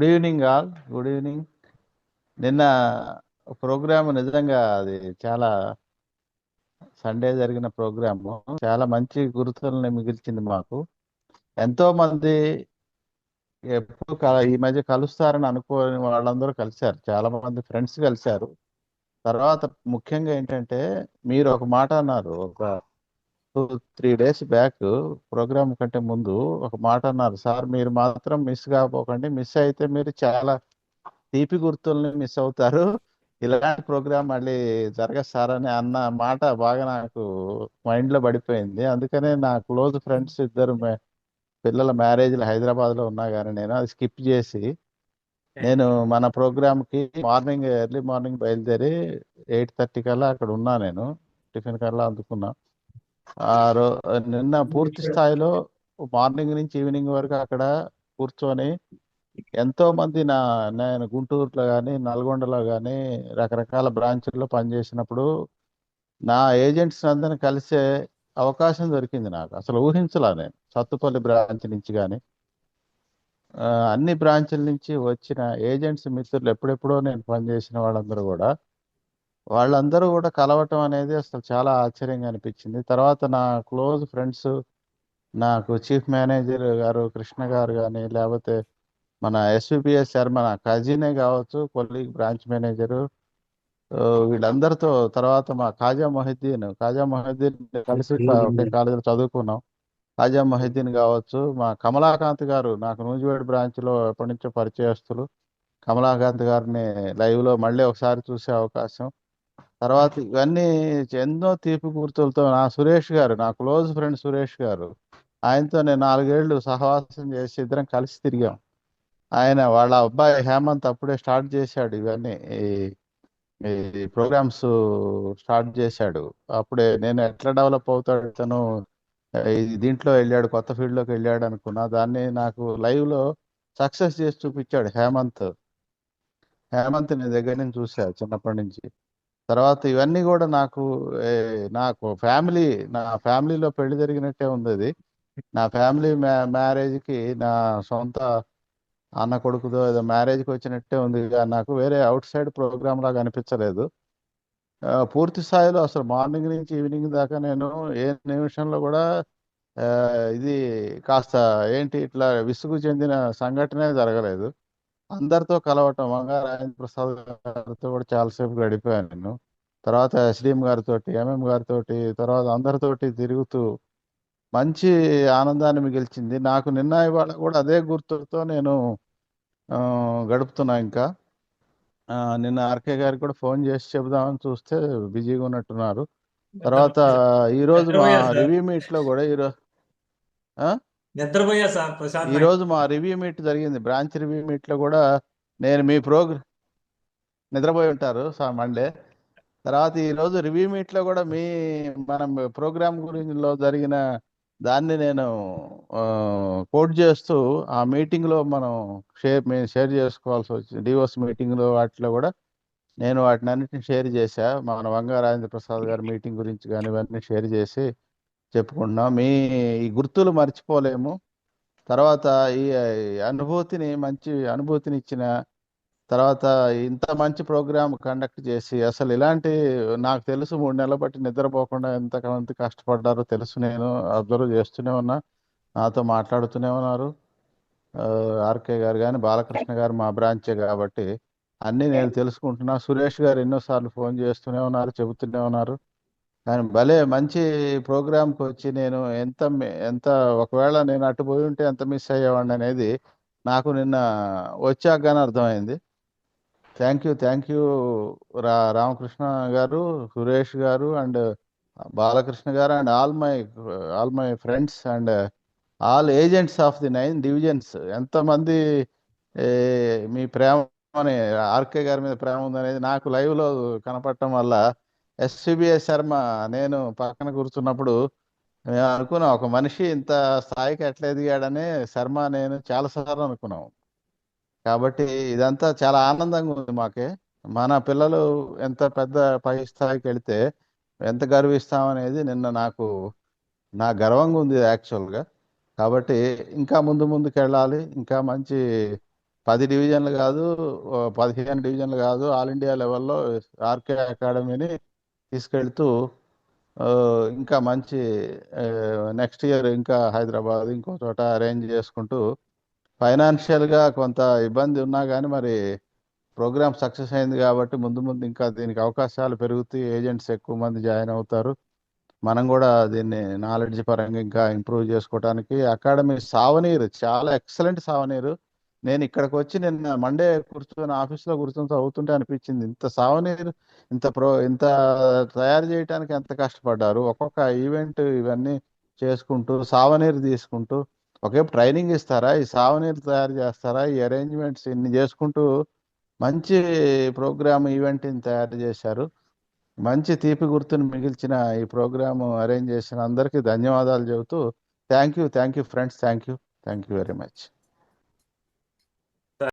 Good evening all good evening నిన్న program నిజంగా అది చాలా సండే జరిగిన ప్రోగ్రాము. చాలా మంచి గుర్తుల్ని మిగిల్చింది మాకు. ఎంతో మంది ఎప్పుడు ఈ మధ్య కలుస్తారని అనుకోని వాళ్ళందరూ కలిశారు. చాలా మంది ఫ్రెండ్స్ కలిశారు. తర్వాత ముఖ్యంగా ఏంటంటే మీరు ఒక మాట అన్నారు. ఒక త్రీ డేస్ బ్యాక్ ప్రోగ్రామ్ కంటే ముందు ఒక మాట అన్నారు. సార్ మీరు మాత్రం మిస్ కాకపోకండి మిస్ అయితే మీరు చాలా తీపి గుర్తుల్ని మిస్ అవుతారు. ఇలాంటి ప్రోగ్రామ్ మళ్ళీ జరగదు సార్ అని అన్న మాట బాగా నాకు మైండ్లో పడిపోయింది. అందుకనే నా క్లోజ్ ఫ్రెండ్స్ ఇద్దరు పిల్లల మ్యారేజ్లు హైదరాబాద్లో ఉన్నా కానీ నేను అది స్కిప్ చేసి నేను మన ప్రోగ్రామ్కి మార్నింగ్ ఎర్లీ మార్నింగ్ బయలుదేరి ఎయిట్ థర్టీ కల్లా అక్కడ ఉన్నా నేను. టిఫిన్ కల్లా అందుకున్నా. నిన్న పూర్తి స్థాయిలో మార్నింగ్ నుంచి ఈవినింగ్ వరకు అక్కడ కూర్చొని ఎంతో మంది నా నేను గుంటూరులో కానీ నల్గొండలో కానీ రకరకాల బ్రాంచ్ల్లో పనిచేసినప్పుడు నా ఏజెంట్స్ అందరిని కలిసే అవకాశం దొరికింది నాకు. అసలు ఊహించలా నేను. సత్తుపల్లి బ్రాంచ్ నుంచి కానీ అన్ని బ్రాంచ్ల నుంచి వచ్చిన ఏజెంట్స్ మిత్రులు ఎప్పుడెప్పుడో నేను పనిచేసిన వాళ్ళందరూ కూడా వాళ్ళందరూ కూడా కలవటం అనేది అసలు చాలా ఆశ్చర్యంగా అనిపించింది. తర్వాత నా క్లోజ్ ఫ్రెండ్స్ నాకు చీఫ్ మేనేజర్ గారు కృష్ణ గారు కానీ లేకపోతే మన ఎస్విపిఎస్ శర్మ నా కజినే కావచ్చు కొలీగ్ బ్రాంచ్ మేనేజరు వీళ్ళందరితో తర్వాత మా ఖాజా మొహిద్దీన్ ఖాజా మొహిద్దీన్ కలిసి కాలేజీలో చదువుకున్నాం. ఖాజా మొహిద్దీన్ కావచ్చు మా కమలాకాంత్ గారు నాకు నూజివేడ్ బ్రాంచ్లో ఎప్పటి నుంచో పరిచయస్తులు. కమలాకాంత్ గారిని లైవ్లో మళ్ళీ ఒకసారి చూసే అవకాశం. తర్వాత ఇవన్నీ ఎన్నో తీపి గుర్తులతో నా సురేష్ గారు నా క్లోజ్ ఫ్రెండ్ సురేష్ గారు ఆయనతో నేను నాలుగేళ్ళు సహవాసం చేసి ఇద్దరం కలిసి తిరిగాం. ఆయన వాళ్ళ అబ్బాయి హేమంత్ అప్పుడే స్టార్ట్ చేశాడు ఇవన్నీ. ఈ ప్రోగ్రామ్స్ స్టార్ట్ చేశాడు. అప్పుడే నేను ఎట్లా డెవలప్ అవుతాడు తను దీంట్లో వెళ్ళాడు కొత్త ఫీల్డ్లోకి వెళ్ళాడు అనుకున్నా. దాన్ని నాకు లైవ్లో సక్సెస్ చేసి చూపించాడు హేమంత్. హేమంత్ నేను దగ్గర నుంచి చూసా చిన్నప్పటి నుంచి. తర్వాత ఇవన్నీ కూడా నాకు నాకు ఫ్యామిలీ నా ఫ్యామిలీలో పెళ్ళి జరిగినట్టే ఉంది అది నా ఫ్యామిలీ మ్యారేజ్కి నా సొంత అన్న కొడుకుతో ఏదో మ్యారేజ్కి వచ్చినట్టే ఉంది. నాకు వేరే అవుట్ సైడ్ ప్రోగ్రామ్ లాగా అనిపించలేదు. పూర్తి స్థాయిలో అసలు మార్నింగ్ నుంచి ఈవినింగ్ దాకా నేను ఏ నిమిషంలో కూడా ఇది కాస్త ఏంటి ఇట్లా విసుగు చెందిన సంఘటనే జరగలేదు. అందరితో కలవటం వంగా రాజేంద్ర ప్రసాద్ గారితో కూడా చాలాసేపు గడిపాను నేను. తర్వాత ఎస్డిఎం గారితో ఎంఎం గారితో తర్వాత అందరితోటి తిరుగుతూ మంచి ఆనందాన్ని మిగిల్చింది. నాకు నిన్న ఇవాళ కూడా అదే గుర్తుతో నేను గడుపుతున్నా ఇంకా. నిన్న ఆర్కే గారికి కూడా ఫోన్ చేసి చెబుదామని చూస్తే బిజీగా ఉన్నట్టున్నారు. తర్వాత ఈ రోజు మా రివ్యూ మీట్లో కూడా ఈరోజు నిద్రపోయా సార్ ప్రశాంత్ ఈ రోజు మా రివ్యూ మీట్ జరిగింది. బ్రాంచ్ రివ్యూ మీట్లో కూడా నేను మీ ప్రోగ్రామ్ నిద్రపోయి ఉంటారు సార్ మండే తర్వాత ఈ రోజు రివ్యూ మీట్లో కూడా మీ మనం ప్రోగ్రామ్ గురించి జరిగిన దాన్ని నేను కోట్ చేస్తూ ఆ మీటింగ్లో మనం షేర్ మేము షేర్ చేసుకోవాల్సి వచ్చింది. డివోస్ మీటింగ్లో వాటిలో కూడా నేను వాటిని అన్నిటిని షేర్ చేశా. మన వంగ రాజేంద్ర ప్రసాద్ గారి మీటింగ్ గురించి కానీ ఇవన్నీ షేర్ చేసి చెప్పుకుంటున్నాం. మీ ఈ గుర్తులు మర్చిపోలేము. తర్వాత ఈ అనుభూతిని మంచి అనుభూతిని ఇచ్చిన తర్వాత ఇంత మంచి ప్రోగ్రామ్ కండక్ట్ చేసి అసలు ఇలాంటి నాకు తెలుసు మూడు నెలల బట్టి నిద్రపోకుండా ఎంతమంది కష్టపడ్డారో తెలుసు నేను. అబ్జర్వ్ చేస్తూనే ఉన్నా. నాతో మాట్లాడుతూనే ఉన్నారు. ఆర్కే గారు కానీ బాలకృష్ణ గారు మా బ్రాంచే కాబట్టి అన్నీ నేను తెలుసుకుంటున్నా. సురేష్ గారు ఎన్నోసార్లు ఫోన్ చేస్తూనే ఉన్నారు చెబుతూనే ఉన్నారు. కానీ భలే మంచి ప్రోగ్రామ్కి వచ్చి నేను ఎంత మి- ఎంత ఒకవేళ నేను అటు పోయి ఉంటే ఎంత మిస్ అయ్యేవాడిని అనేది నాకు నిన్న వచ్చాక కానీ అర్థమైంది. థ్యాంక్ యూ థ్యాంక్ యూ రా రామకృష్ణ గారు Suresh garu and Balakrishna garu and all my all my friends and all agents of the nine divisions. ఎంతమంది మీ ప్రేమని ఆర్కే గారి మీద ప్రేమ ఉందనేది నాకు లైవ్లో కనపడటం వల్ల ఎస్సిబిఎస్ శర్మ నేను పక్కన కూర్చున్నప్పుడు మేము అనుకున్నాం ఒక మనిషి ఇంత స్థాయికి ఎట్లా ఎదిగాడని శర్మ నేను చాలాసార్లు అనుకున్నాం. కాబట్టి ఇదంతా చాలా ఆనందంగా ఉంది మాకే. మన పిల్లలు ఎంత పెద్ద పై స్థాయికి వెళితే ఎంత గర్విస్తామనేది నిన్న నాకు నా గర్వంగా ఉంది యాక్చువల్గా. కాబట్టి ఇంకా ముందు ముందుకు వెళ్ళాలి ఇంకా మంచి పది డివిజన్లు కాదు పదిహేను డివిజన్లు కాదు ఆల్ ఇండియా లెవెల్లో ఆర్కే అకాడమీని తీసుకెళ్తూ ఇంకా మంచి నెక్స్ట్ ఇయర్ ఇంకా హైదరాబాద్ ఇంకో చోట అరేంజ్ చేసుకుంటూ ఫైనాన్షియల్గా కొంత ఇబ్బంది ఉన్నా కానీ మరి ప్రోగ్రామ్ సక్సెస్ అయింది కాబట్టి ముందు ముందు ఇంకా దీనికి అవకాశాలు పెరుగుతాయి ఏజెంట్స్ ఎక్కువ మంది జాయిన్ అవుతారు. మనం కూడా దీన్ని నాలెడ్జ్ పరంగా ఇంకా ఇంప్రూవ్ చేసుకోవడానికి అకాడమీ సావనీరు చాలా ఎక్సలెంట్ సావనీరు. నేను ఇక్కడికి వచ్చి నిన్న మండే కూర్చొని ఆఫీస్లో కూర్చొని చదువుతుంటే అనిపించింది. ఇంత సావనీరు ఇంత ప్రో ఇంత తయారు చేయడానికి ఎంత కష్టపడ్డారు? ఒక్కొక్క ఈవెంట్ ఇవన్నీ చేసుకుంటూ సావనీరు తీసుకుంటూ ఒకే ట్రైనింగ్ ఇస్తారా? ఈ సావనీరు తయారు చేస్తారా? ఈ అరేంజ్మెంట్స్ ఇన్ని చేసుకుంటూ మంచి ప్రోగ్రామ్ ఈవెంట్ని తయారు చేశారు. మంచి తీపి గుర్తును మిగిల్చిన ఈ ప్రోగ్రాము అరేంజ్ చేసిన అందరికీ ధన్యవాదాలు చెబుతూ thank you thank you friends thank you thank you very much